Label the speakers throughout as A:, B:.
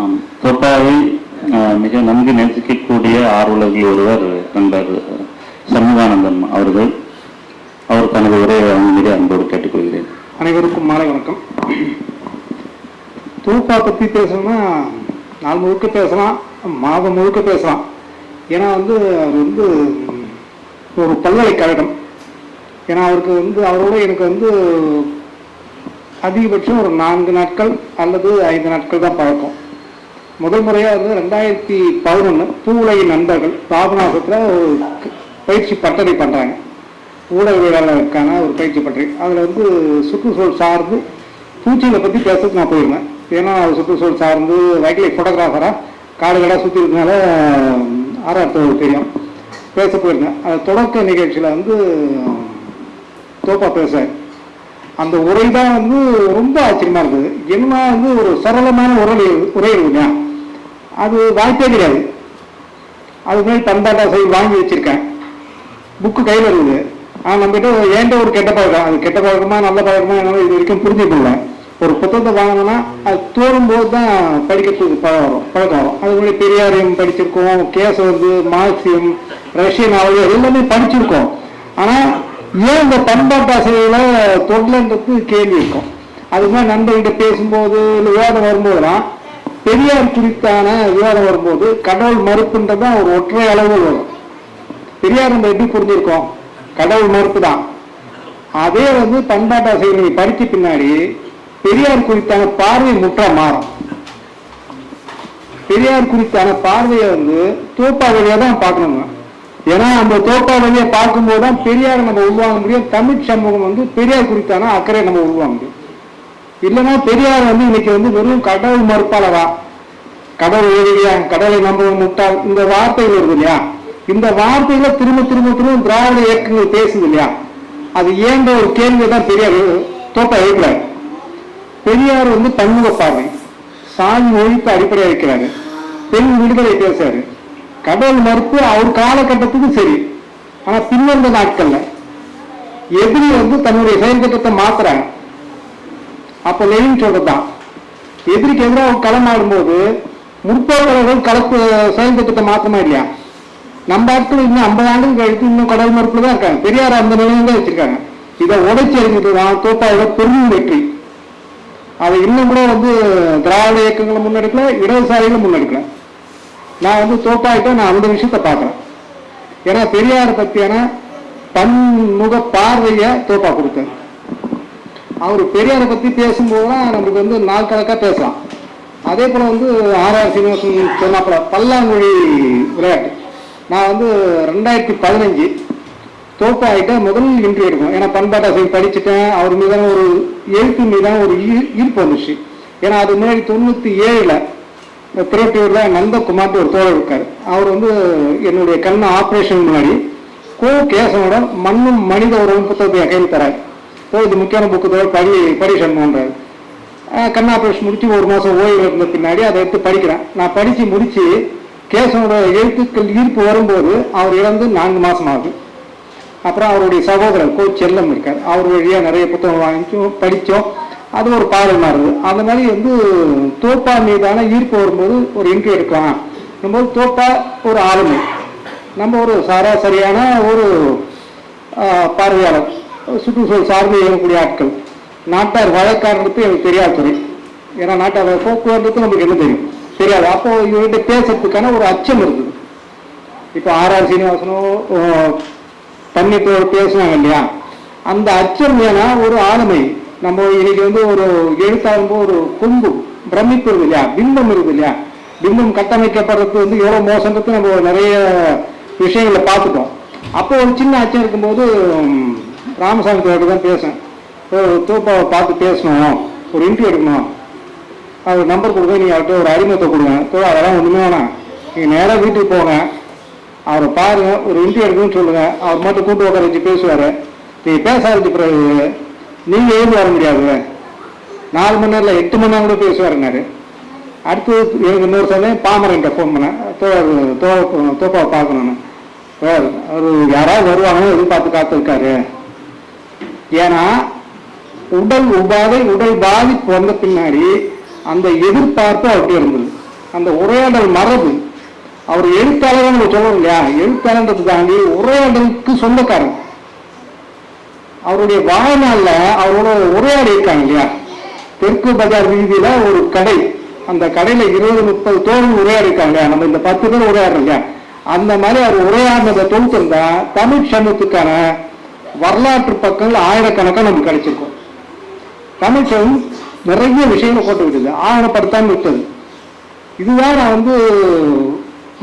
A: ஆம். மிக நன்கு நேசிக்கக்கூடிய ஆர்வலர்கள் ஒருவர் நண்பர் சண்முகானந்தன் அவர்கள். அவர் தனது உரையை மீது அன்போடு கேட்டுக்கொள்கிறேன்.
B: அனைவருக்கும் மாலை வணக்கம். தூப்பா பற்றி பேசணும்னா நாள் முழுக்க பேசலாம் மாதம் முழுக்க பேசலாம். ஏன்னா வந்து அவர் வந்து ஒரு பல்கலைக்கழகம் ஏன்னா அவருக்கு வந்து அவரோட எனக்கு வந்து அதிகபட்சம் ஒரு நான்கு நாட்கள் அல்லது ஐந்து நாட்கள் தான் பழக்கம். முதல் முறையாக வந்து ரெண்டாயிரத்தி பதினொன்று பூவுலகி நண்பர்கள் பாபநாசத்தில் ஒரு பயிற்சி பட்டறை பண்ணுறாங்க ஊடகவியலாளருக்கான ஒரு பயிற்சி பட்டறை. அதில் வந்து சுற்றுச்சூழல் சார்ந்து பூச்சிகளை பற்றி பேசுறதுக்கு நான் போயிருந்தேன். ஏன்னா சுற்றுச்சூழல் சார்ந்து வைல்ட் லைஃப் ஃபோட்டோகிராஃபராக காடுகளாக சுற்றி இருக்கனால ஆராய்ச்சி தெரியும். பேச போயிருந்தேன். அது தொடக்க நிகழ்ச்சியில் வந்து தோப்பா பேசுகிறேன் அந்த உரை தான் வந்து ரொம்ப ஆச்சரியமா இருந்தது. என்ன வந்து ஒரு சரளமான உரை உரை இல்லையா அது வாய்ப்பே கிடையாது. அது மாதிரி பண்பாட்டா வாங்கி வச்சிருக்கேன். புக்கு கையில் இருக்குது ஆனால் நம்மகிட்ட ஏன்ட்ட ஒரு கெட்ட பழக்கம். அது கெட்ட பழக்கமா நல்ல பழக்கமா என்னால் இது வரைக்கும் புரிஞ்சுக்கல. ஒரு புத்தகத்தை வாங்கினோம்னா அது தோறும்போது தான் படிக்கிறதுக்கு பழக்கம் வரும் பழக்கம் வரும். அது மாதிரி பெரியாரையும் படிச்சிருக்கோம் கேஸ் வந்து மார்க்சியம் ரஷ்யன் நாவல் எல்லாமே படிச்சிருக்கோம். ஆனால் ஏன் இந்த பண்பாட்டு ஆசிரியர்களை தொடலன்றது கேள்வி இருக்கும். அது மாதிரி நண்பர்கிட்ட பேசும்போது இல்லை வேதம் வரும்போதெல்லாம் பெரியார் குறித்தான விவாதம் வரும்போது கடவுள் மறுப்புன்றதான் ஒரு ஒற்றை அளவு வரும் பெரியார் நம்ம எப்படி புரிஞ்சிருக்கோம்? கடவுள் மறுப்பு தான். அதே வந்து பண்பாட்டு ஆசிரியர்களை படித்த பின்னாடி பெரியார் குறித்தான பார்வை முற்ற மாறும். பெரியார் குறித்தான பார்வையை வந்து தோப்பா வழியா தான் பார்க்கணுங்க. ஏன்னா அந்த தோப்பா வழியை பார்க்கும்போது தான் பெரியார் நம்ம உருவாக முடியும். தமிழ் சமூகம் வந்து பெரியார் குறித்தான அக்கறை நம்ம உருவாக முடியும். இல்லைன்னா பெரியார் வந்து இன்னைக்கு வந்து வெறும் கடவுள் மறுப்பாளரா? கடவுள் எழுதியா கடவுளை நம்ப முட்டாள். இந்த வார்த்தைகள் வருது இல்லையா? இந்த வார்த்தைகளை திரும்ப திரும்ப திரும்ப திராவிட இயக்கங்கள் பேசுது இல்லையா? அது ஏன்ற ஒரு கேள்வியை தான் பெரியார் தோப்பா எழுப்புறாரு பெரியார் வந்து பன்முக பார்வை சாமி ஒழிப்பு அடிப்படையாக இருக்கிறாரு. பெண் விடுதலை பேசுறாரு. கடவுள் மறுப்பு அவர் காலகட்டத்துக்கு சரி. ஆனா பின்வந்த நாட்கள்ல எதிரி வந்து தன்னுடைய செயல் திட்டத்தை மாத்துறாங்க. அப்ப லெனின் சொல்றதுதான். எதிரிக்கு எதிராக களமாடும்போது முற்போக்கர்கள் கலப்பு செயல் திட்டத்தை மாற்றமா இல்லையா? நம்ம ஆட்கள் இன்னும் ஐம்பது ஆண்டுகள் கழித்து இன்னும் கடல் மறுப்புல தான் இருக்காங்க. பெரியார் அந்த நிலையில தான் வச்சிருக்காங்க. இதை உடைச்சி அறிஞ்சிட்டு தான் தோப்பாவோட பெரும் வெற்றி. அதை இன்னும் கூட வந்து திராவிட இயக்கங்களை முன்னெடுக்கல இடதுசாரிகளை முன்னெடுக்கல. நான் வந்து தோப்பாயிட்ட நான் அந்த விஷயத்தை பார்க்குறேன். ஏன்னா பெரியார் பற்றியான பன்முக பார்வையை தோப்பா கொடுத்தேன். அவர் பெரியாரை பற்றி பேசும்போதுலாம் நமக்கு வந்து நாள் கணக்காக பேசலாம். அதே போல் வந்து ஆர்ஆர் சீனிவாசன் சொன்னாப்புல பல்லாங்குழி விளையாட்டு. நான் வந்து ரெண்டாயிரத்தி பதினஞ்சு தோப்பாயிட்ட முதல் இன்ட்ரி எடுக்கும் ஏன்னா பண்பாட்டாசிரியர் படிச்சுட்டேன். அவர் மீதான ஒரு எழுத்து மீதான ஒரு ஈர்ப்பு வந்துச்சு. ஏன்னா அது முன்னாடி தொண்ணூற்றி ஏழில் திருவட்டியூரில் நந்தகுமார்ட்டு ஒரு தோழர் இருக்கார். அவர் வந்து என்னுடைய கண் ஆப்ரேஷன் முன்னாடி கோ கேசனோட மண்ணும் மனித உறவும் புத்தகத்தை கையில் தராரு. ஓ இது முக்கியமான புக்கு படி படிஷன் பண்ணுறாரு கண் ஆப்ரேஷன் முடிச்சு ஒரு மாதம் ஓய்வு இருந்த பின்னாடி அதை எடுத்து படிக்கிறேன். நான் படித்து முடித்து கேசவனோட எழுத்துக்கள் ஈர்ப்பு வரும்போது அவர் இறந்து நான்கு மாதம் ஆகுது. அப்புறம் அவருடைய சகோதரர் கோ செல்லம் இருக்கார். அவர் வழியாக நிறைய புத்தகம் வாங்கிச்சோம் படித்தோம் அது ஒரு பாடல் இருந்தது அந்த மாதிரி வந்து தோப்பா மீதான ஈர்ப்பு வரும்போது ஒரு இன்ட்ரி எடுக்கலாம். நம்ம தோப்பா ஒரு ஆளுமை. நம்ம ஒரு சராசரியான ஒரு பார்வையாளர். சுற்றுச்சூழல் சார்ந்து இயங்கக்கூடிய ஆட்கள். நாட்டார் வழக்காரனுக்கு எனக்கு தெரியாத துறை. ஏன்னா நாட்டார் போக்குவரத்து நமக்கு என்ன தெரியும்? தெரியாது. அப்போ இவர்கிட்ட பேசுறதுக்கான ஒரு அச்சம் இருக்குது இப்போ ஆர்ஆர் சீனிவாசனோ தண்ணி பே- பேசுனாங்க இல்லையா? அந்த அச்சம் ஏன்னா ஒரு ஆளுமை. நம்ம இன்னைக்கு வந்து ஒரு எழுத்தாரும்போது ஒரு கும்பு பிரமிப்பு இருக்குது இல்லையா? பிம்பம் இருக்குது இல்லையா? பிம்பம் கட்டமைக்கப்படுறது வந்து எவ்வளோ மோசன்றது நம்ம நிறைய விஷயங்களை பார்த்துட்டோம். அப்போ ஒரு சின்ன அச்சம் இருக்கும்போது ராமசாமி தோட்ட தான் பேசேன். தோப்பாவை பார்த்து பேசணும் ஒரு இன்டர்வியூ எடுக்கணும். அவர் நம்பர் கொடுங்க நீங்கள் அவர்கிட்ட ஒரு அறிமுகத்தை கொடுங்க. தோ அதெல்லாம் ஒன்றுமே வேணாம். நீங்கள் நேராக வீட்டுக்கு போங்க. அவரை பாருங்க ஒரு இன்டர்வியூ எடுக்கணும்னு சொல்லுங்கள் அவர் மட்டும் கூட்டு உட்கார வச்சு பேசுவார். நீங்கள் பேச ஆரம்பிச்ச பிறகு நீங்கள் எழுந்து வர முடியாது. நாலு மணி நேரம் எட்டு மணி நேரம் கூட பேசுவாருன்னாரு அடுத்து எனக்கு இன்னொரு சமயம் பாமரன்ட்ட ஃபோன் பண்ணேன். தோ தோ தோப்பாவை பார்க்கணுன்னு சார் அவர் யாராவது வருவாங்கன்னு எதிர்பார்த்து காத்திருக்காரு. ஏன்னா உடல் உபாதை உடல் பாதிப்பு வந்த பின்னாடி அந்த எதிர்பார்ப்பு அப்படி இருந்தது. அந்த உரையாடல் மரபு. அவர் எழுத்தாளர் நம்ம சொல்றோம் இல்லையா? எழுத்தாளர்ன்றது தாண்டி உரையாடலுக்கு சொந்தக்காரன் அவருடைய வாழ்நாள்ல அவரோட உரையாடி இருக்காங்க இல்லையா? தெற்கு பஜார் வீதியில ஒரு கடை. அந்த கடையில இருபது முப்பது தோழர்கள் உரையாடி இருக்காங்க நம்ம இந்த பத்து பேர் உரையாடுறோம் இல்லையா? அந்த மாதிரி அவர் உரையாடினதை தொகுத்திருந்தா தமிழ் சமூகத்துக்கான வரலாற்று பக்கங்கள் ஆயிரக்கணக்காக நமக்கு கிடைச்சிருக்கும். தமிழ் நிறைய விஷயங்கள் போட்டு விட்டது. ஆவணப்படுத்தாமல் விட்டது. இதுதான் நான் வந்து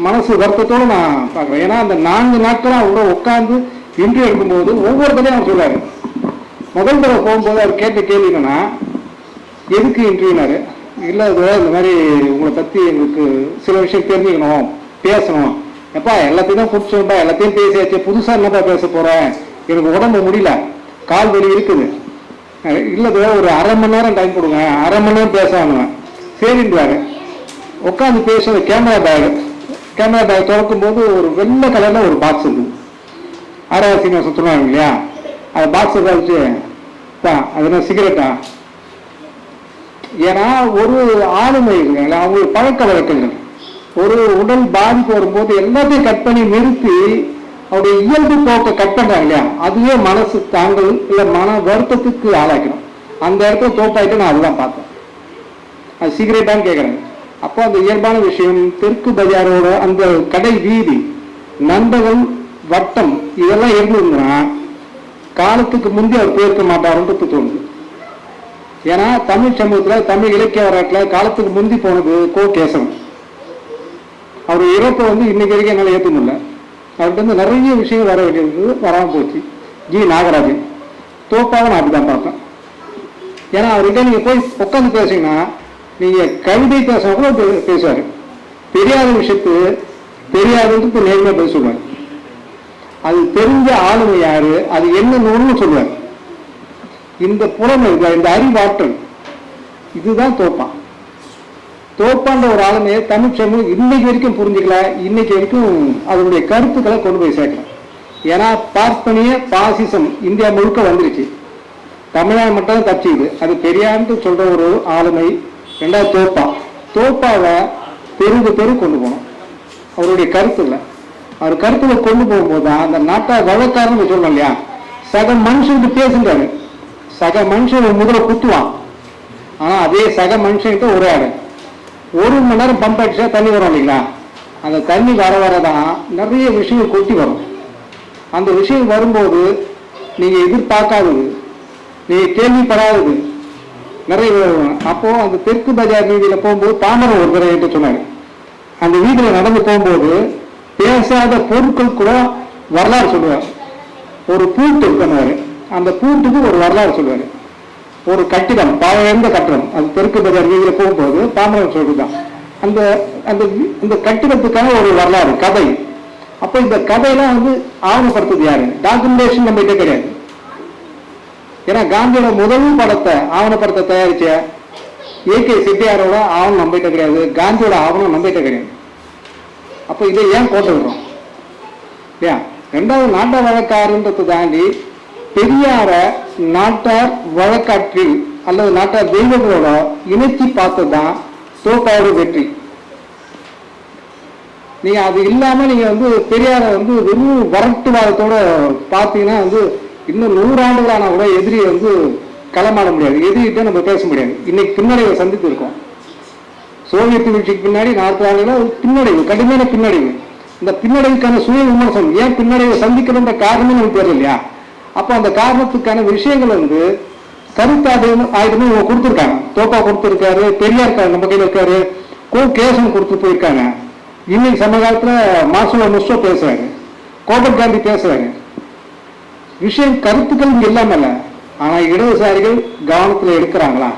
B: மனசு வருத்தத்தோடு நான் பார்க்குறேன். ஏன்னா அந்த நான்கு நாட்களும் அவரோட உட்காந்து இன்டர்வியூ எடுக்கும்போது ஒவ்வொருத்தரையும் அவர் சொல்றாரு. முதல் தடவை போகும்போது அவர் கேட்ட கேள்வி என்னன்னா எதுக்கு இன்டர்வியூனாரு இல்லை இது இந்த மாதிரி உங்களை பற்றி எங்களுக்கு சில விஷயம் தெரிஞ்சுக்கணும் பேசணும். எப்பா எல்லாத்தையும் தான் பிடிச்சோம்ப்பா எல்லாத்தையும் பேசியாச்சு. புதுசாக என்னப்பா பேச போகிறேன் எனக்கு உடம்பு முடியல. கால் வலி இருக்குது. இல்லை ஒரு அரை மணி நேரம் டைம் கொடுங்க. அரை மணி நேரம் பேசணும் சரின்றாரு. உட்காந்து பேசுகிற கேமரா பேக் கேமரா பேக் திறக்கும் போது ஒரு வெள்ளை கலரில் ஒரு பாக்ஸ் இருக்குது ஆறாவது சீனிவாசம் இல்லையா? அது பாக்ஸ் வச்சு தான் அது என்ன சிகரெட்டா ஏன்னா ஒரு ஆளுமை இருக்குங்களா அவங்களுக்கு பழக்க வழக்கங்கள். ஒரு உடல் பாதிப்பு வரும்போது எல்லாத்தையும் கட் பண்ணி நிறுத்தி அவருடைய இயல்பு போக்கை கட் பண்றாங்க இல்லையா? அதுவே மனசு தாங்கள் இல்ல மன வருத்தத்துக்கு ஆளாக்கணும் அந்த இடத்துல தோப்பாயிட்டு நான் அதுதான் பார்த்தேன் அது சீக்கிரட்டான்னு கேட்கறேன் அப்போ அந்த இயல்பான விஷயம் தெற்கு பஜாரோட அந்த கடை வீதி நண்பகம் வட்டம் இதெல்லாம் இருந்ததுன்னா காலத்துக்கு முந்தைய அவர் போயிருக்க மாட்டாருன்றது தோணுது. ஏன்னா தமிழ் சமூகத்தில் தமிழ் இலக்கிய வரலாற்றில் காலத்துக்கு முந்தி போனது கோ கேசவன் அவர் இறப்பை வந்து இன்னைக்கு வரைக்கும் என்னால் ஏற்ற முடியல. அவர்கிட்ட நிறைய விஷயங்கள் வர வேண்டியது வராமல் போச்சு. ஜி நாகராஜன். தோப்பாவை நான் அப்படிதான் பார்த்தேன். ஏன்னா அவர்கிட்ட நீங்கள் போய் உட்காந்து பேசுங்கன்னா நீங்கள் கவிதை பேசினா கூட பே- தெரியாத விஷயத்து தெரியாதுன்றது நேர்மையா பேசுவார் அது தெரிஞ்ச ஆளுமை யாரு அது என்ன நூல்னு சொல்லுவார். இந்த புலமை இந்த- இந்த அறிவாற்றல் இதுதான் தோப்பான் தோப்பான்ற ஒரு ஆளுமையை தமிழ் சமூகம் இன்னைக்கு வரைக்கும் புரிஞ்சுக்கல இன்னைக்கு வரைக்கும் அதனுடைய கருத்துக்களை கொண்டு போய் சேர்க்கல ஏன்னா பார்ப்பனிய பாசிசம் இந்தியா முழுக்க வந்துருச்சு. தமிழ்நாடு மட்டும் தான் தப்பிச்சுது. அது பெரியார்னு சொல்ற ஒரு ஆளுமை ரெண்டாவது தோப்பா. தோப்பாவை தெருவு தெரு கொண்டு போகணும். அவருடைய கருத்துல. அவர் கருத்துல கொண்டு போகும்போது தான் அந்த நாட்டை வழக்காரன்னு சொல்லணும் இல்லையா? சக மனுஷன் பேசுகிறாரு சக மனுஷன் முதல்ல குத்துவான். ஆனா அதே சக மனுஷன்கிட்ட உரையாடு ஒரு மணி நேரம் பம்ப் அடிச்சா தண்ணி வரும் இல்லைங்களா? அந்த தண்ணி வர வர தான் நிறைய விஷயம் கொட்டி வரும். அந்த விஷயம் வரும்போது நீங்கள் எதிர்பார்க்காதது நீங்கள் கேள்விப்படாதது நிறைய வரும். அப்போது அந்த தெற்கு பஜார் வீதியில் போகும்போது பாமரம் ஒரு தடவை என்கிட்ட சொன்னார். அந்த வீதியில் நடந்து போகும்போது பேசாத பொருட்கள் கூட வரலாறு சொல்லுவார். ஒரு பூட்டு பண்ணுவார். அந்த பூட்டுக்கு ஒரு வரலாறு சொல்லுவார். ஒரு கட்டிடம் பழைய கட்டிடம். அது தெற்கு பஜார் வீதியில் போகும்போது பாமரன் சொல்றதுதான் அந்த அந்த இந்த கட்டிடத்துக்கான ஒரு வரலாறு கதை. அப்போ இந்த கதையெல்லாம் வந்து ஆவணப்படுத்துறது யாரு? டாக்குமெண்டேஷன் நம்ம கிட்ட கிடையாது. ஏன்னா காந்தியோட முதல் படத்தை ஆவணப்படத்தை தயாரிச்ச ஏகே செட்டியாரோட ஆவணம் நம்பிட்ட கிடையாது. காந்தியோட ஆவணம் நம்பிட்ட கிடையாது. அப்போ இதை ஏன் போட்டு விடுறோம்? இல்லையா? ரெண்டாவது நாட்ட வழக்காருன்றதை தாண்டி பெரியார நாட்டார் வழக்காற்றில் அல்லது நாட்டார் தெய்வங்களோட இணைச்சி பார்த்தது தான் தோப்பாவோட வெற்றி. நீங்க அது இல்லாம நீங்க வந்து பெரியாரை வந்து வெறும் வரட்டுவாதத்தோட பார்த்தீங்கன்னா வந்து இன்னும் நூறாண்டுகளான கூட எதிரியை வந்து களமாட முடியாது. எதிரிகிட்ட நம்ம பேச முடியாது. இன்னைக்கு பின்னடைவை சந்தித்து இருக்கோம். சோவியத் வீழ்ச்சிக்கு பின்னாடி நாற்பது ஆண்டுகளா பின்னடைவு கடுமையான பின்னடைவு. இந்த பின்னடைவுக்கான சுய விமர்சனம் ஏன் பின்னடைவை சந்திக்கணுன்ற காரணமே நமக்கு தெரியல இல்லையா அப்போ அந்த காரணத்துக்கான விஷயங்கள் வந்து கருத்தாயுதம் ஆயுதமும் இவங்க கொடுத்துருக்காங்க. தோப்பா கொடுத்துருக்காரு பெரியார் நம்ம கையில் இருக்காரு கோ கேசன் கொடுத்து போயிருக்காங்க. இன்னைக்கு சமகாலத்துல மாசுலா முஸ்டோ பேசுறாரு கோபர் காந்தி பேசுறாரு. விஷயம் கருத்துக்கள் இங்கே இல்லாமல் ஆனால் இடதுசாரிகள் கவனத்தில் எடுக்கிறாங்களா?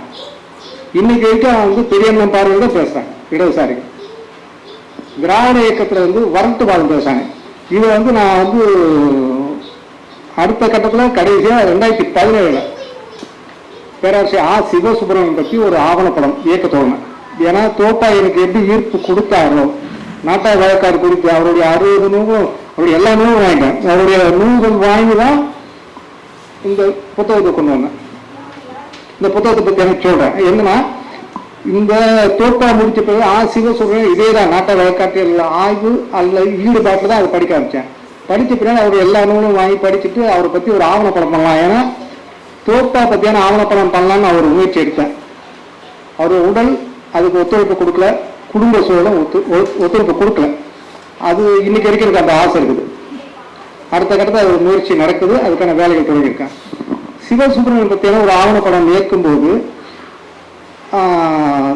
B: இன்னைக்கு வரைக்கும் வந்து பெரியண்ணன் பார்வையில் தான் பேசுறாங்க இடதுசாரிகள். திராவிட இயக்கத்தில் வந்து வரட்டுவாதம் பேசுறாங்க. இதை வந்து நான் வந்து அடுத்த கட்டத்தில் கடைசியாக ரெண்டாயிரத்தி பதினேழில் பேராசிரியர் ஆ. சிவசுப்ரமணியன் பற்றி ஒரு ஆவணப்படம் இயக்க தோணும் ஏன்னா தோட்டா எனக்கு எப்படி ஈர்ப்பு கொடுத்தாரோ நாட்டா வழக்காடு குறித்து அவருடைய அறுபது நூலும் அவருடைய எல்லா நூலும் வாங்கிட்டேன். அவருடைய நூல்கள் வாங்கி தான் இந்த புத்தகத்தை கொண்டு வந்தேன். இந்த புத்தகத்தை பற்றி எனக்கு சொல்கிறேன் என்னன்னா இந்த தோட்டா முடிச்ச பிறகு ஆ. சிவசுப்ரமணியம் இதே தான் நாட்டை வழக்காட்டில் ஆய்வு அல்ல ஈடுபாட்டில் தான் அதை படிக்க ஆரம்பித்தேன் படித்த பிறகு அவர் எல்லா நூலும் வாங்கி படிச்சுட்டு அவரை பற்றி ஒரு ஆவணப்படம் பண்ணலாம். ஏன்னா தோப்பா பற்றியான ஆவணப்படம் பண்ணலான்னு அவர் முயற்சி எடுத்தேன் அவர் உடல் அதுக்கு ஒத்துழைப்பு கொடுக்கல குடும்ப சூழலும் ஒத்து ஒத்துழைப்பு கொடுக்கல. அது இன்னைக்கு வரைக்கும் எனக்கு அந்த ஆசை இருக்குது. அடுத்த கட்டத்தில் அது முயற்சி நடக்குது அதுக்கான வேலைகள் தொடங்கியிருக்கேன் சிவசுப்ரமணியம் பற்றியான ஒரு ஆவணப்படம் இயக்கும்போது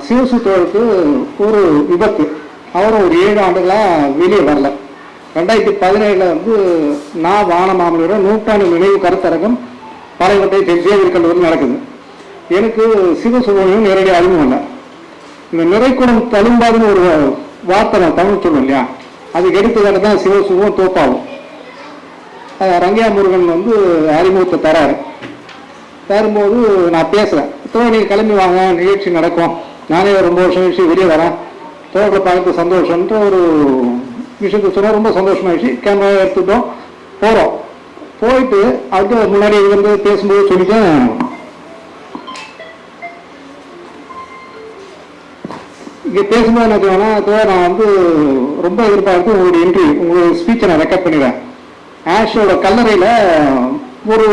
B: சிவசுத்தோருக்கு ஒரு விபத்து. அவரும் ஒரு ஏழு ஆண்டுகளாக வெளியே வரல. ரெண்டாயிரத்தி பதினேழுல வந்து நான் வானமாமலோட நூற்றாண்டு நினைவு கருத்தரங்கம் பாளையங்கோட்டை தெரிஞ்சே சேவியர் நடக்குது. எனக்கு சிவசுப்ரமணியம் நேரடி அறிமுகம் இல்லை. இந்த நிறைக்குடம் தழும்பாதுன்னு ஒரு வார்த்தை நான் தமிழ் சொல்லணும் இல்லையா? அதுக்கு எடுத்துக்காட்டு தான் சிவசுகம் தோப்பாகும் ரங்கையா முருகன் வந்து அறிமுகத்தை தராரு. தரும்போது நான் பேசுகிறேன் தோழ நீங்கள் கிளம்பி வாங்க நிகழ்ச்சி நடக்கும். நானே ரொம்ப வருஷம் கழிச்சு வெளியே வரேன். தோட்டை பார்த்து சந்தோஷம்ன்ற ஒரு விஷயத்தை சொன்னால் ரொம்ப சந்தோஷமாயிடுச்சு கேமரா எடுத்துட்டோம் போகிறோம் போயிட்டு அடுத்த முன்னாடி வந்து பேசும்போது சொல்லிட்டேன். இங்கே பேசும்போது என்ன சொன்னா நான் வந்து ரொம்ப எதிர்பார்த்து உங்களுடைய இன்டர்வியூ உங்களுடைய ஸ்பீச்சை நான் ரெக்கார்ட் பண்ணிடுறேன். ஆஷோட கல்லறையில் ஒரு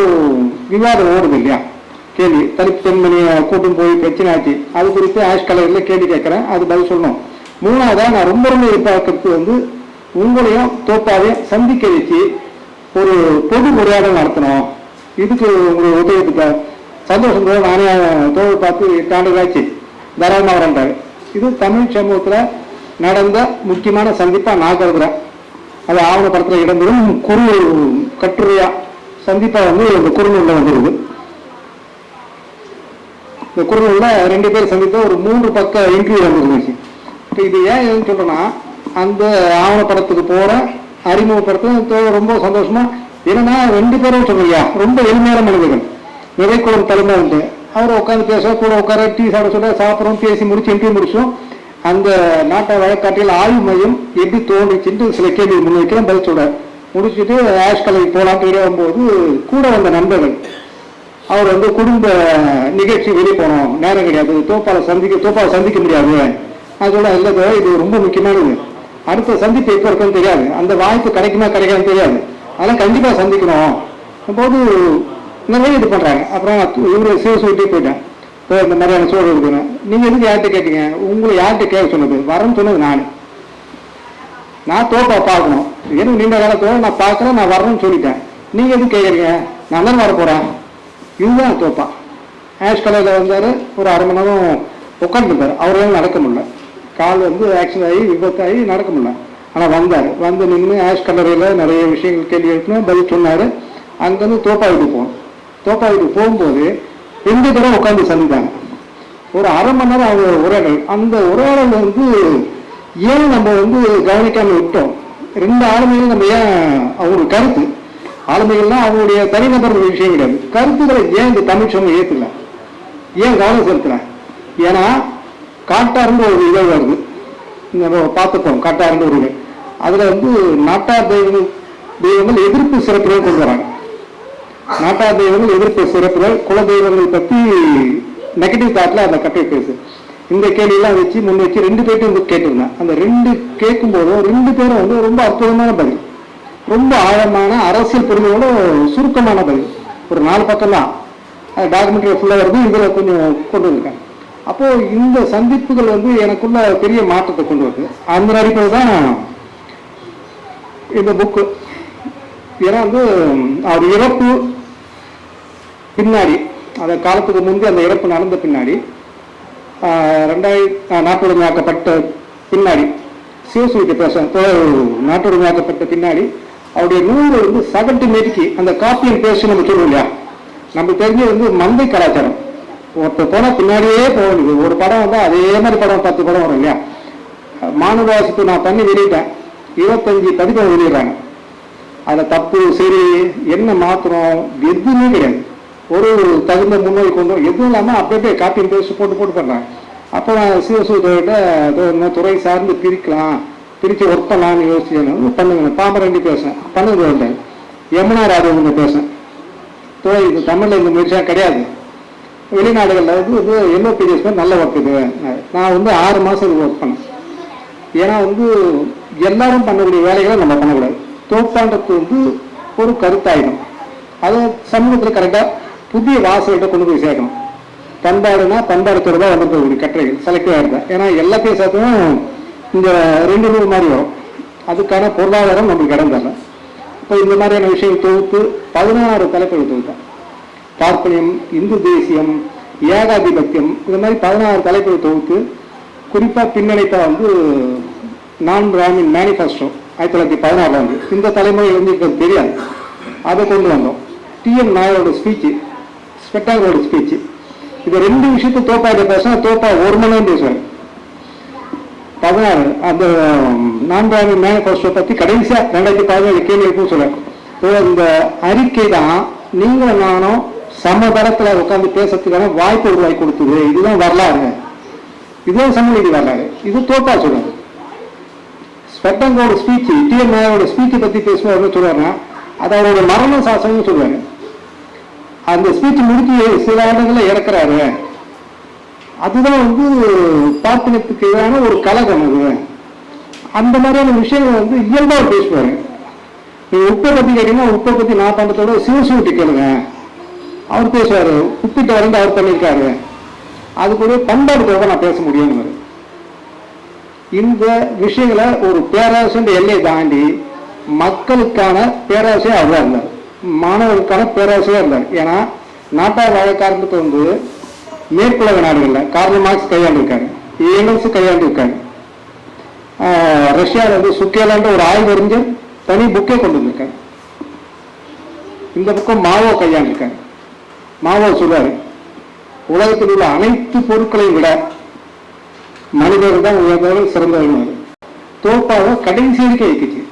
B: விவாதம் ஓடுது இல்லையா? கேள்வி. தலித் பெண்மணியை கூட்டும் போய் பிரச்சனை ஆச்சு. அது குறித்து ஆஷ் கலரில் கேள்வி கேட்குறேன். அது பதில் சொல்லணும். மூணாவதாக நான் ரொம்ப ரொம்ப எதிர்பார்க்கறது வந்து உங்களையும் தோப்பாவையும் சந்திக்க வச்சு ஒரு பொது உரையாடல் நடத்தணும். இதுக்கு உங்களுக்கு உதவி சந்தோஷம் கூட நானே தோல் பார்த்து எட்டு ஆண்டுகளாச்சு தாராளமாக வரேன்றாரு. இது தமிழ் சமூகத்தில் நடந்த முக்கியமான சந்திப்பாக நான் கருதுகிறேன் அது ஆவணப்படத்தில் இடம்பெறும் குறு கட்டுரையாக சந்திப்பாக வந்து இந்த குறுநூலில் வந்துருது. இந்த குறுநூலில் ரெண்டு பேர் சந்தித்த ஒரு மூன்று பக்க இன்டர்வியூ வந்துருந்துச்சு இப்போ இது ஏன் எதுன்னு சொல்றேன்னா அந்த ஆவணப்படத்துக்கு போகிறேன் அறிமுகப்படுத்த ரொம்ப சந்தோஷமாக என்னன்னா ரெண்டு பேரும் சொல்றியா ரொம்ப எளிமையான மனிதர்கள். நிறைக்குளம் தலைமை உண்டு அவர் உட்காந்து பேச கூட உட்கார டீ சாப்பிட சொல்ல சாப்பிட்றோம் பேசி முடிச்சு இன்டர்வியூ முடிச்சோம் அந்த நாட்டை வழக்காட்டில் ஆய்வு மையம் எப்படி தோன்றுச்சுட்டு சில கேள்வி முன்வைக்கிறேன் பதில் சொல்றார். முடிச்சுட்டு ஆஷ் கலைக்கு போகலான்னு போது கூட வந்த நண்பர்கள் அவர் வந்து குடும்ப நிகழ்ச்சி வெளியே போனோம். நேரம் கிடையாது. தோப்பாலை சந்திக்க தோப்பாலை சந்திக்க முடியாது. அதோட இல்லை இது ரொம்ப முக்கியமானது. அடுத்த சந்திப்பு எப்போ இருக்குன்னு தெரியாது. அந்த வாய்ப்பு கிடைக்குமா கிடைக்காதுன்னு தெரியாது. அதெல்லாம் கண்டிப்பாக சந்திக்கணும். போது நிறைய இது பண்ணுறாங்க அப்புறம் இவரு சிவசூட்டி போயிட்டேன் இப்போ இந்த மாதிரியான சூழல் இருக்குன்னு நீங்கள் எதுக்கு யார்கிட்ட கேட்டீங்க? உங்களை யார்கிட்ட கேட்க சொன்னது? வரேன்னு சொன்னது நான். நான் தோப்பா பார்க்கணும். எனக்கு நீண்ட காலத்தோட நான் பார்க்குறேன் நான் வரேன்னு சொல்லிட்டேன். நீங்கள் எதுவும் கேட்குறீங்க? நான் தானே வர போகிறேன் இதுதான் தோப்பா ஆஷ் கலையில் வந்தார். ஒரு அரை மணி நேரம் உட்காந்துருந்தார் அவரால் நடக்க முடியல. கால் வந்து ஆக்சிடென்ட் ஆகி விபத்தாகி நடக்க முடியல. ஆனால் வந்தார். வந்து நின்று ஆஷ் கல்லறையில் நிறைய விஷயங்கள் கேள்வி எழுப்பினோம் பதில் சொன்னார். அங்கேருந்து தோப்பா வீட்டுக்கு போனோம். தோப்பா போகும்போது ரெண்டு பேரும் உட்காந்து சந்தித்தாங்க. ஒரு அரை மணி நேரம் அவங்க உரையாடல் அந்த உரையாடல் வந்து ஏன் நம்ம வந்து கவனிக்காமல் விட்டோம்? ரெண்டு ஆளுமைகளும் நம்ம ஏன் அவங்க கருத்து? ஆளுமைகள்லாம் அவங்களுடைய தனிநபர் விஷயம் கிடையாது. கருத்துக்களை ஏன் இந்த தமிழ் சமூகம் ஏற்றுல ஏன் கவனம் செலுத்தலை? ஏன்னா காட்டாருன்ற ஒரு இதழ் வருது. நம்ம பார்த்துப்போம் காட்டாருன்ற ஒரு இதழ் வந்து நாட்டார் தெய்வங்கள் தெய்வங்கள் எதிர்ப்பு சிறப்புகள் கொண்டு வராங்க. நாட்டார் தெய்வங்கள் எதிர்ப்பு சிறப்புகள் குல தெய்வங்கள் பற்றி நெகட்டிவ் தாட்டில் அந்த கட்டை பேசு. இந்த கேள்வியெல்லாம் வச்சு முன் வச்சு ரெண்டு பேர்ட்டும் வந்து கேட்டிருந்தேன். அந்த ரெண்டு கேட்கும்போதும் ரெண்டு பேரும் வந்து ரொம்ப அற்புதமான பதில். ரொம்ப ஆழமான அரசியல் பொறுமையோட சுருக்கமான பதில். ஒரு நாலு பக்கம் தான் டாக்குமெண்ட்ரி ஃபுல்லாக வருது. இதில் கொஞ்சம் கொண்டு வந்திருக்காங்க அப்போ இந்த சந்திப்புகள் வந்து எனக்குள்ள பெரிய மாற்றத்தை கொண்டு வருது. அந்த அடிப்படையில் தான் இந்த புக்கு ஏன்னா வந்து அவர் இறப்பு பின்னாடி அந்த காலத்துக்கு முந்தைய அந்த இறப்பு நடந்த பின்னாடி ரெண்டாயிரத்தி நாட்டுடைமையாக்கப்பட்ட பின்னாடி சிவசுவிட்ட பேச நாட்டுடைமையாக்கப்பட்ட பின்னாடி அவருடைய நூறு வந்து சகட்டு மெருக்கி அந்த காப்பியின் பேசி நம்ம சொல்லுவோம் இல்லையா? நமக்கு தெரிஞ்ச வந்து மந்தை கலாச்சாரம். ஒருத்தர் படம் பின்னாடியே போக வேண்டியது ஒரு படம் வந்து அதே மாதிரி படம் பத்து படம் வரும் இல்லையா? மானுவாசிப்பு நான் பண்ணி வெளியிட்டேன். இருபத்தஞ்சு பதிப்பை வெளியிடுறாங்க. அதில் தப்பு சரி என்ன மாத்திரம் எதுவுமே கிடையாது. ஒரு தகுந்த முன்னோடி கொண்டு எதுவும் இல்லாமல் அப்படியே காப்பி பேஸ்ட் போட்டு போட்டு பண்ணுறாங்க அப்போ நான் சிவசூதோட துறை சார்ந்து பிரிக்கலாம். பிரித்து ஒர்க் பண்ணலாம்னு யோசிச்சு பண்ணுங்க பாம்பரண்டி பேசுறேன். பண்ணுங்க வேண்டாம் யமுனா ராஜவங்க பேசுறேன். துறை இது தமிழில் இந்த முயற்சியாக கிடையாது. வெளிநாடுகளில் வந்து வந்து என்ஓபிஎஸ் மாதிரி நல்ல ஒர்க் இது. நான் வந்து ஆறு மாதம் இது ஒர்க் பண்ணேன். ஏன்னா வந்து எல்லாரும் பண்ணக்கூடிய வேலைகளை நம்ம பண்ணக்கூடாது. தோப்பான்றது வந்து ஒரு கருத்தாயிடும். அதை சமூகத்தில் கரெக்டாக புதிய வாசல்கிட்ட கொண்டு போய் சேர்க்கணும். பண்பாடுனா பண்பாடு தொடர்பாக வந்திருக்கக்கூடிய கட்டுரைகள் செலக்டிவாக இருந்தால் ஏன்னா எல்லாத்தையும் சேர்த்தும் இந்த ரெண்டு நூறு மாதிரி வரும். அதுக்கான பொருளாதாரம் நம்மளுக்கு இடம் தரல. இப்போ இந்த மாதிரியான விஷயங்கள் தொகுத்து பதினாறு தலைப்புகள் தொகுத்தேன். பார்ப்பனியம் இந்து தேசியம் ஏகாதிபத்தியம் இந்த மாதிரி பதினாறு தலைப்புகள் தொகுத்து குறிப்பாக பின்னணிப்பா வந்து நான் பிராமின் மேனிஃபெஸ்டோ ஆயிரத்தி தொள்ளாயிரத்தி பதினாறாம் வந்து. இந்த தலைமுறை இளைஞர்களுக்கு தெரியாது. அதை கொண்டு வந்தோம். டிஎம் நாயரோட ஸ்பீச்சு ஸ்பெட்டாகரோட ஸ்பீச்சு இது ரெண்டு விஷயத்த தோப்பாட்ட பேசினா தோப்பா ஒரு மணி நேரம் பேசுவேன் பதினாறு அந்த நான்காவது மேனிஃபெஸ்டோ பற்றி கடைசியாக ரெண்டாயிரத்தி பதினேழு கேள்வி இருக்கும் சொல்லுவேன் இந்த அறிக்கை தான் நீங்களும் நானும் சமதளத்துல உட்காந்து பேசுறதுக்கான வாய்ப்பு உருவாக்கி கொடுத்தது. இதுதான் வரலாறு. இதுதான் சமநீதி வரலாறு. இது தோட்டா சொல்றாரு ஸ்பெட்டங்கோட ஸ்பீச் டிஎம் ஸ்பீச்சை பத்தி பேசுவாருன்னு சொல்றாருன்னா அது அவரோட மரண சாசனம் சொல்றாரு அந்த ஸ்பீச் முடிச்சு சில ஆண்டுகளில் இறக்குறாரு. அதுதான் வந்து பார்ப்பனத்துக்கு எதிரான ஒரு கலகம் அது. அந்த மாதிரியான விஷயங்கள் வந்து இயல்பாக பேசுவாரு. நீங்க உப்பை பத்தி கேட்டீங்கன்னா உப்பை பத்தி நான் பண்றதோட சிவசூட்டி கேளுங்க. அவர் பேசுவார். உப்பிட்ட வந்து அவர் பண்ணியிருக்காரு அது கூட பண்பாடு நான் பேச முடியும் இந்த விஷயங்களை ஒரு பேராசிரியர் எல்லையை தாண்டி மக்களுக்கான பேராசிரியர் அவர் இருந்தார். மாணவர்களுக்கான பேராசிரியர் இருந்தார். ஏன்னா நாட்டார் வழக்காரத்துக்கு வந்து மேற்குலக நாடுகளில் கார்ல் மார்க்ஸ் கையாண்டிருக்காரு. ஏங்கல்ஸ் கையாண்டிருக்காரு. ரஷ்யாவில் வந்து சுக்கேலான்ற ஒரு ஆய்வறிஞர் தனி புக்கே கொண்டு வந்திருக்காரு. இந்த பக்கம் மாவோ கையாண்டிருக்காரு. மாவோ சொல்றாரு உலகத்தில் உள்ள அனைத்து பொருட்களையும் விட மனிதர்கள் தான் உயர்ந்தவர்கள் சிறந்தவர்கள் தோப்பாக கடைசி வரைக்கும் இருக்குச்சு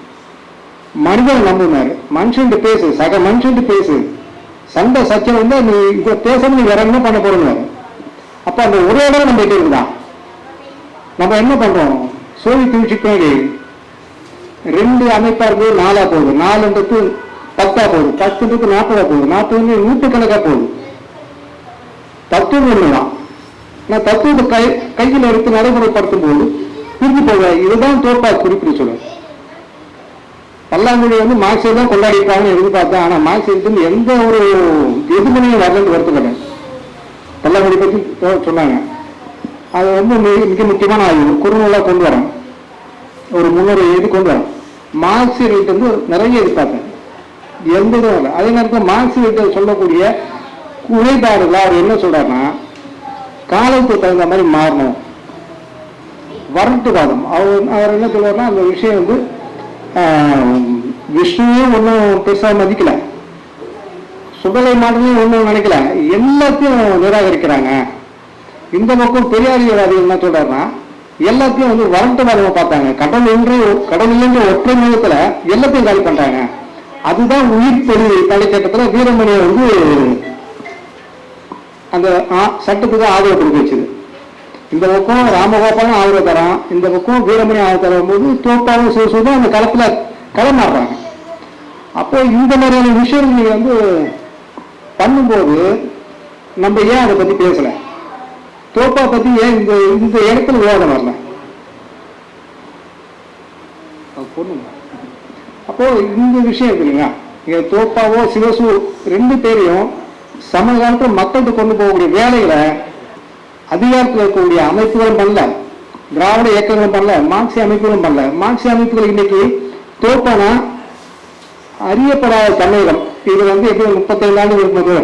B: மனிதன் நம்பினாரு. மனுஷன் பேசு சக மனுஷன் பேசு. சண்டை சச்சம் வந்து நீ இதை பேசணும் நீ வேற என்ன பண்ண போறோம் அப்ப அந்த ஒரே இடம் நம்ம கிட்ட இருந்தான் நம்ம என்ன பண்றோம்? சோழி தூச்சி ரெண்டு அமைப்பா இருக்கு நாலா போகுது. நாலுன்றது பத்தா போகுது. பத்துன்றது நாற்பதா போகுது. நாற்பது நூற்றுக்கணக்கா போகுது. தத்துவம் ஒண்ணுதான் நான் தத்துவத்தை கை கையில் எடுத்து நடைமுறைப்படுத்தும் போது பிரிஞ்சு போக இதுதான் தோப்பா குறிப்பிட்டு சொல்லுவேன் பல்லாங்குழி வந்து மார்க்சியை தான் கொண்டாடிப்பாங்கன்னு எதிர்பார்த்தேன். ஆனால் மார்க்சியத்துக்கு எந்த ஒரு எதிர்மனையும் வரலன்னு வருத்தப்பட்டேன். பல்லாங்குழி பற்றி சொன்னாங்க. அது வந்து மிக மிக முக்கியமான ஆய்வு. குறுநூலாக கொண்டு வரேன். ஒரு முன்னோரை எழுதி கொண்டு வரேன். மார்க்சியர்கிட்ட வந்து நிறைய எதிர்பார்த்தேன். எந்த இதுவும் இல்லை அதே நேரத்தில் மார்க்சியர்கிட்ட சொல்லக்கூடிய குறைபாடுகள் அவர் என்ன சொல்றாருன்னா காலத்துக்கு தகுந்த மாதிரி மாறணும். வரட்டுவாதம் அவர் அவர் என்ன சொல்லுவார்னா அந்த விஷயம் வந்து ஆஹ், ஒன்றும் பெருசாக மதிக்கல. சுகலை மாடலையும் ஒன்றும் நினைக்கல. எல்லாத்தையும் நிராகரிக்கிறாங்க. இந்த பக்கம் பெரியாரியவாதிகள் என்ன சொல்றாருன்னா எல்லாத்தையும் வந்து வரட்டுவாதமாக பார்த்தாங்க. கடல் என்று கடல் இல்லைன்ற ஒற்றை முகத்துல எல்லாத்தையும் காலி பண்றாங்க. அதுதான் உயிர் தெளி தலைச்சட்டத்தில் வீரமணியை வந்து அந்த ஆ- சட்டத்துக்கு ஆதரவு கொடுக்க வச்சது. இந்த பக்கம் ராமகோபாலும் ஆதரவு தரான். இந்த பக்கம் வீரமணி ஆதரவு தரும்போது தோப்பாவும் சிவசுதும் அந்த களத்தில் களமாடுறாங்க. அப்போ இந்த மாதிரியான விஷயங்கள் வந்து பண்ணும்போது நம்ம ஏன் அதை பற்றி பேசலை? தோப்பா பற்றி ஏன் இந்த இந்த இடத்துல விவாதம் வரல அது பொண்ணுங்க அப்போ இந்த விஷயம் இருக்கு இல்லைங்களா இங்க தோப்பாவோ சிவசு ரெண்டு பேரையும் சமகாலத்தில் மக்கள்கிட்ட கொண்டு போகக்கூடிய வேலைகளை அதிகாரத்தில் இருக்கக்கூடிய அமைப்புகளும் பண்ணல. திராவிட இயக்கங்களும் பண்ணல மார்க்சிய அமைப்புகளும் பண்ணல. மார்க்சிய அமைப்புகள் இன்னைக்கு தோப்பானா அறியப்படாத தமிழகம் இது வந்து எப்படி முப்பத்தைந்து ஆண்டு இருந்தது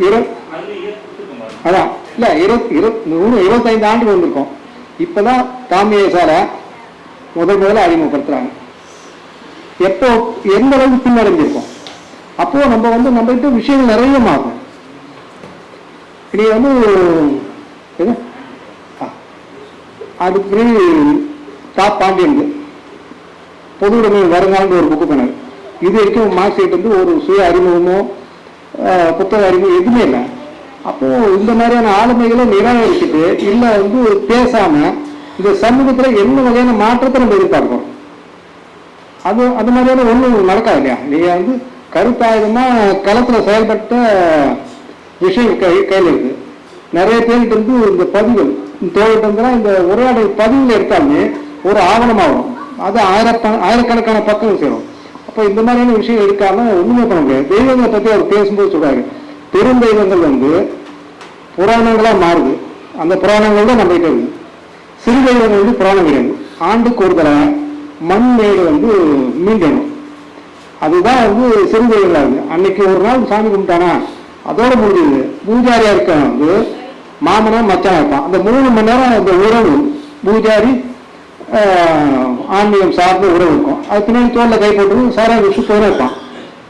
B: இரு- அதான் இல்ல இருபத்தி இருபத்தி நூறு இருபத்தைந்து ஆண்டுகள் வந்திருக்கோம். இப்பதான் தாமிய சாரை முதல் முதல்ல அறிமுகப்படுத்துகிறாங்க எப்போ எந்த அளவுக்கு பின்னடைஞ்சிருக்கோம்? அப்போ நம்ம வந்து நம்மகிட்ட விஷயங்கள் நிறைய மாறும். நீ வந்து அதுக்கு பாண்டியன் பொது உடைமை வருங்காலம்னு ஒரு புக்கு பண்ணார் இது வரைக்கும் மார்க்சியட் வந்து ஒரு சுய அறிமுகமோ புத்தக அறிமுகம் எதுவுமே இல்லை. அப்போ இந்த மாதிரியான ஆளுமைகளை நிராகரிச்சுட்டு இல்ல வந்து பேசாம இந்த சமூகத்துல என்ன வகையான மாற்றத்தை நம்ம எதிர்பார்க்கிறோம்? அது அது மாதிரியான ஒண்ணும் நடக்காது இல்லையா? நீங்க வந்து கருத்தாயுதமா களத்துல செயல்பட்ட விஷயம் கை கையில் இருக்கு. நிறைய பேர்கிட்ட இருந்து இந்த பதிவுகள் தோழிட்டு இந்த உரையாடல் பதிவுகள் எடுத்தாலுமே ஒரு ஆவணமாகும். அது ஆயிரக்கண ஆயிரக்கணக்கான பக்கம் சேரும். அப்போ இந்த மாதிரியான விஷயம் எடுக்காம ஒண்ணுமே பண்ண முடியாது. தெய்வங்களை பத்தி அவர் பேசும்போது சொல்றாரு. பெருந்தெய்வங்கள் வந்து புராணங்களாக மாறுது. அந்த புராணங்கள் தான் நம்ம இருக்கு. சிறு தெய்வங்கள் வந்து புராணம் கிடையாது. ஆண்டுக்கு ஒரு தடவை மண் மேடு வந்து மீண்டணும். அதுதான் வந்து சிறு தெய்வங்களாக இருக்கு. அன்னைக்கு ஒரு நாள் சாமி கும்பிட்டானா அதோட முடிஞ்சது. பூஜாரியா இருக்க வந்து மாமனா மச்சான் இருப்பான். அந்த மூணு மணி நேரம் அந்த உறவு பூஜாரி ஆன்மீகம் சார்ந்த உறவு இருக்கும். அது பின்னாடி தோல்ல கை போட்டு சாரா விஷயம் இருப்பான்.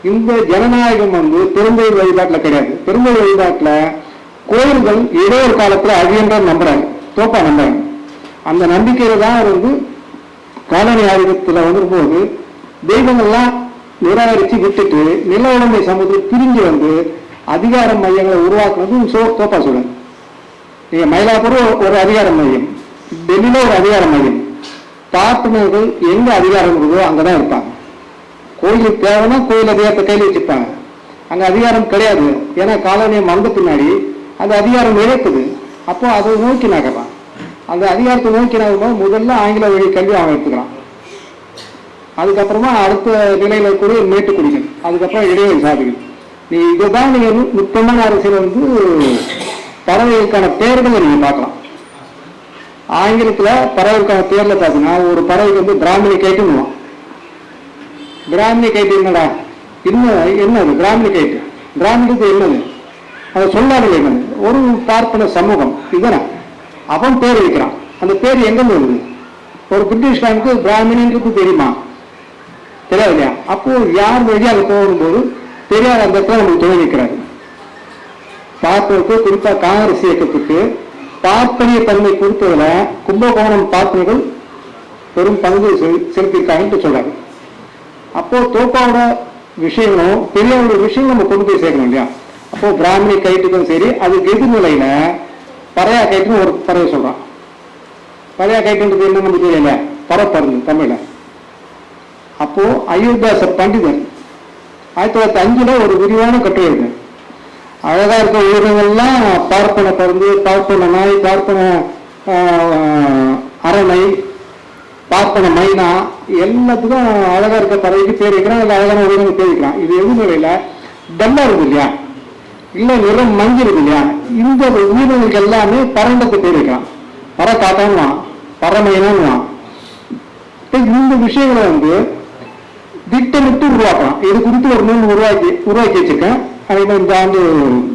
B: இந்த ஜனநாயகம் வந்து பெருந்தெய்வ வழிபாட்டில் கிடையாது. பெருந்தெய்வ வழிபாட்டில் கோயில்கள் ஏதோ ஒரு காலத்தில் அழியன்ற நம்புறாங்க. தோப்பா நம்புறாங்க. அந்த நம்பிக்கையில தான் வந்து காலனி ஆயுதத்தில் வந்துரும்போது தெய்வங்கள்லாம் நிராகரித்து விட்டுட்டு நில உடம்பை சமூகத்தில் பிரிஞ்சு வந்து அதிகார மையங்களை உருவாக்குறது சோ தோப்பா சொல்லுங்க நீங்க மயிலாப்பூர் ஒரு அதிகார மையம் டெல்லியில ஒரு அதிகார மையம். பார்ப்பனர்கள் எங்க அதிகாரம் இருக்குதோ அங்கதான் இருப்பாங்க. கோயிலுக்கு தேவைன்னா கோயில் அதிகாரத்தை கையில் வச்சுப்பாங்க. அங்கே அதிகாரம் கிடையாது. ஏன்னா காலனியை மறந்த பின்னாடி அந்த அதிகாரம் இழைக்குது. அப்போ அதை நோக்கி நகர்றான். அந்த அதிகாரத்தை நோக்கி நகரும்போது முதல்ல ஆங்கில வழி கல்வி அவன் எடுத்துக்கிறான். அதுக்கப்புறமா அடுத்த நிலையில் கூட மேட்டுக்குடிகள் அதுக்கப்புறம் இடைவெளி சாதிகள். நீ இதுதான் நீங்கள் நுட்பமான அரசியல் வந்து பறவைகளுக்கான பெயர்களை நீங்கள் பார்க்கலாம். ஆங்கிலத்தில் பறவைக்கான பேரில் பார்த்தீங்கன்னா ஒரு பறவைக்கு வந்து பிராமணி கைட்டுன்னுவான் பிராமணி கைட்டு என்னடா? இன்னும் என்னது பிராமணி கைட்டு பிராமணிக்கு என்னது? அதை சொல்லாமல் என்னது ஒரு பார்ப்பன சமூகம். இதுதானே? அவன் பேர் வைக்கிறான் அந்த பேர் எங்க வருது? ஒரு பிரிட்டிஷ்காரனுக்கு பிராமணின்றது தெரியுமா? தெரியாது இல்லையா அப்போ யார் வழியாக அதை போகும்போது பெரியார் அந்த இடத்துல நமக்கு துணை நிற்கிறாரு. பார்ப்பதற்கு குறிப்பாக காங்கிரஸ் இயக்கத்துக்கு பார்ப்பனிய தன்மை கொடுத்ததுல கும்பகோணம் பார்ப்பனர்கள் பெரும் பங்கு செல்- செலுத்தியிருக்காங்கன்னு சொல்றாரு. அப்போ தோப்பாவோட விஷயங்களும் பெரியவங்களோட விஷயம் நம்ம கொண்டு போய் சேர்க்கணும் இல்லையா? அப்போ பிராமணி கைட்டுக்கும் சரி அதுக்கு எதிர்நிலையில பறையா கைட்டுன்னு ஒரு பறவை சொல்றான். பறையா கைட்டுன்றது என்ன நமக்கு தெரியல பரப்பருந்து தமிழ்ல. அப்போ அயோத்தியாச பண்டிதர் ஆயிரத்தி தொள்ளாயிரத்தி அஞ்சுல ஒரு விரிவான கட்டுரை இருக்கு. அழகா இருக்க உயிரினங்கள்லாம் பார்ப்பன பருந்து பார்ப்பன நாய் பார்ப்பன அரணை பார்ப்பன மைனா எல்லாத்துக்கும் அழகா இருக்க பறவைக்கு பேர் வைக்கிறான் இல்லை அழகான உயிரினங்கள் பேர் வைக்கிறான். இது எது இல்லை டல்லா இருக்கு இல்லையா? இல்ல நிறம் மஞ்சள் இருக்கு இல்லையா? இந்த உயிரினங்களுக்கு எல்லாமே பரண்டத்துக்கு பேர் வைக்கிறான். பற காட்டான்வான் பறமைனான்வான் இந்த விஷயங்களை வந்து திட்டமிட்டு உருவாக்கலாம். இது குறித்து ஒரு நூல் உருவாக்கி உருவாக்கி வச்சிருக்கேன். அது இன்னும் இந்த ஆண்டு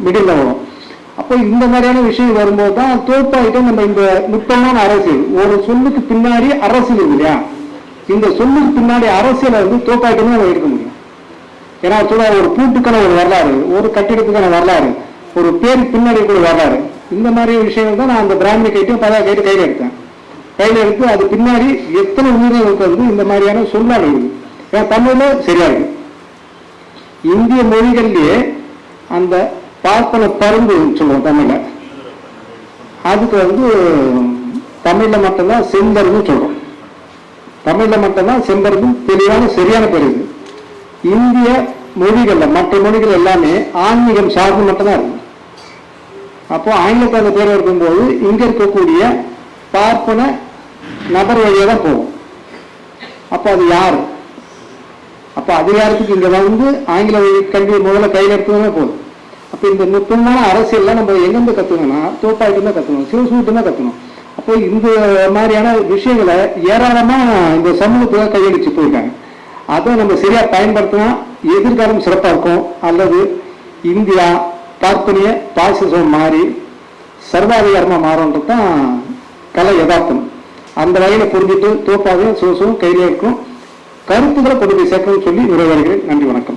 B: மிடில் வரும். அப்போ இந்த மாதிரியான விஷயம் வரும்போது தான் தோப்பாயிட்டு நம்ம இந்த நுட்பமான அரசியல் ஒரு சொல்லுக்கு பின்னாடி அரசியல் இருக்கு இல்லையா? இந்த சொல்லுக்கு பின்னாடி அரசியலை வந்து தோப்பாயிட்டு நம்ம எடுக்க முடியும். ஏன்னா சொல்ல ஒரு பூட்டுக்கான ஒரு வரலாறு ஒரு கட்டிடத்துக்கான வரலாறு ஒரு பேர் பின்னாடி கூட வரலாறு. இந்த மாதிரி விஷயங்கள் தான் நான் அந்த பிராமணி கைட்டையும் பதா கைட்டு கையில் எடுத்தேன். கையில் எடுத்து அது பின்னாடி எத்தனை உயிரினங்களுக்கு வந்து இந்த மாதிரியான சொல்லாடல் இருக்குது. ஏன்னா தமிழில் சரியா இருக்கு. இந்திய மொழிகள்லேயே அந்த பார்ப்பன பருந்து சொல்லுவோம் தமிழ்ல. அதுக்கு வந்து தமிழ்ல மட்டும்தான் செம்பருன்னு சொல்றோம். தமிழ்ல மட்டும்தான் செம்பருன்னு தெளிவான சரியான பேர் இது. இந்திய மொழிகள்ல மற்ற மொழிகள் எல்லாமே ஆன்மீகம் சார்ந்து மட்டும்தான் இருக்கு. அப்போ ஆங்கிலத்தில் அந்த பேர் இருக்கும்போது இங்க இருக்கக்கூடிய பார்ப்பன நபர் வழியா தான் போகும். அப்போ அது யாரு? அப்போ அதிகாரத்துக்கு இங்க வந்து ஆங்கில கல்வி முதல்ல கையில் எடுத்ததுமே போதும். அப்போ இந்த நுட்பமான அரசியல்லாம் நம்ம எங்கேருந்து கற்றுக்கணும்னா தோப்பாயிட்டு தான் கற்றுக்கணும் சிவசூட்டு தான் கத்துக்கணும். அப்போ இந்த மாதிரியான விஷயங்களை ஏராளமாக இந்த சமூகத்துல கையடிச்சு போயிருக்காங்க. அதை நம்ம சரியாக பயன்படுத்தினா எதிர்காலம் சிறப்பாக இருக்கும். அல்லது இந்தியா பார்ப்பனிய பாசிசம் மாறி சர்வாதிகாரமாக மாறும்ன்றது தான் கலை யதார்த்தம். அந்த வகையில் புரிஞ்சுட்டு தோப்பாகவும் சிவசும் கையில இருக்கும் கருத்துக்களை கொண்டு போய் சேர்க்கணும்னு சொல்லி நிறைவேறுகிறேன் நன்றி வணக்கம்.